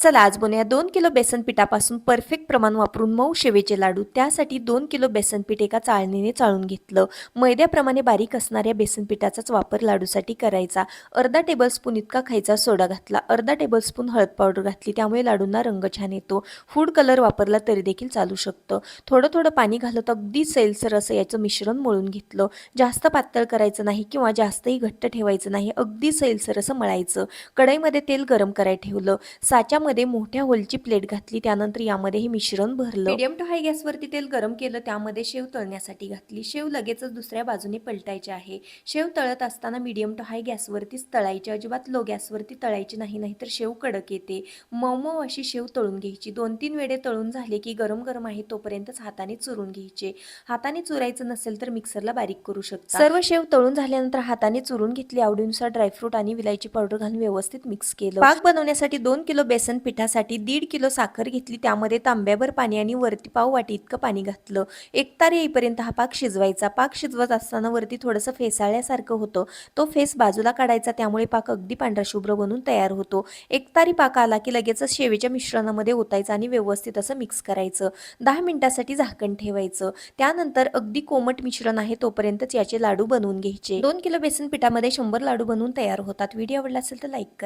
चला आज बनवूया दोन किलो बेसन पिठापासून परफेक्ट प्रमाण वापरून मऊ शेवेचे लाडू. त्यासाठी दोन किलो बेसन पीठ एका चाळणीने चाळून घेतलं. मैद्याप्रमाणे बारीक असणाऱ्या बेसन पिठाचाच वापर लाडूसाठी करायचा. अर्धा टेबलस्पून इतका खायचा सोडा घातला. अर्धा टेबलस्पून हळद पावडर घातली त्यामुळे लाडूंना रंग छान येतो. फूड कलर वापरला तरी देखील चालू शकतं. थोडं थोडं पाणी घालत अगदी सैलसर असं याचं मिश्रण मळून घेतलं. जास्त पातळ करायचं नाही किंवा जास्तही घट्ट ठेवायचं नाही अगदी सैलसर असं मळायचं. कढईमध्ये तेल गरम करायला ठेवलं. साच्या साच्यामध्ये मोठ्या होलची प्लेट घातली त्यानंतर यामध्ये हे मिश्रण भरलं. मीडियम टू हाय गॅसवरती तेल गरम केलं त्यामध्ये शेव तळण्यासाठी घातली. शेव लगेचच दुसऱ्या बाजूने पलटायची आहे. शेव तळत असताना मीडियम टू हाय गॅसवरतीच तळायची. अजिबात लो गॅसवरती तळायची नाही नाहीतर शेव कडक येते. मऊ मऊ अशी शेव तळून घ्यायची. दोन तीन वेळे तळून झाले की गरम गरम आहे तोपर्यंतच हाताने चुरून घ्यायचे. हाताने चुरायचं नसेल तर मिक्सरला बारीक करू शकता. सर्व शेव तळून झाल्यानंतर हाताने चुरून घेतली. आवडीनुसार ड्रायफ्रूट आणि विलायची पावडर घालून व्यवस्थित मिक्स केलं. पाक बनवण्यासाठी दोन किलो बेसन पिठासाठी दीड किलो साखर घेतली. त्यामध्ये तांब्याभर पाणी आणि वरती पाव वाटी इतकं पाणी घातलं. एक तार येईपर्यंत हा पाक शिजवायचा. पाक शिजवत असताना वरती थोडंसं फेसाळल्यासारखं होतं. तो फेस बाजूला काढायचा. त्यामुळे पाक अगदी पांढरा शुभ्र बनून तयार होतो. एक तारी पाक आला की लगेचच शेवेच्या मिश्रणामध्ये ओतायचं आणि व्यवस्थित असं मिक्स करायचं. दहा मिनिटासाठी झाकण ठेवायचं. त्यानंतर अगदी कोमट मिश्रण आहे तोपर्यंतच याचे लाडू बनवून घ्यायचे. दोन किलो बेसन पिठामध्ये शंभर लाडू बनवून तयार होतात. व्हिडिओ आवडला असेल तर लाईक करा.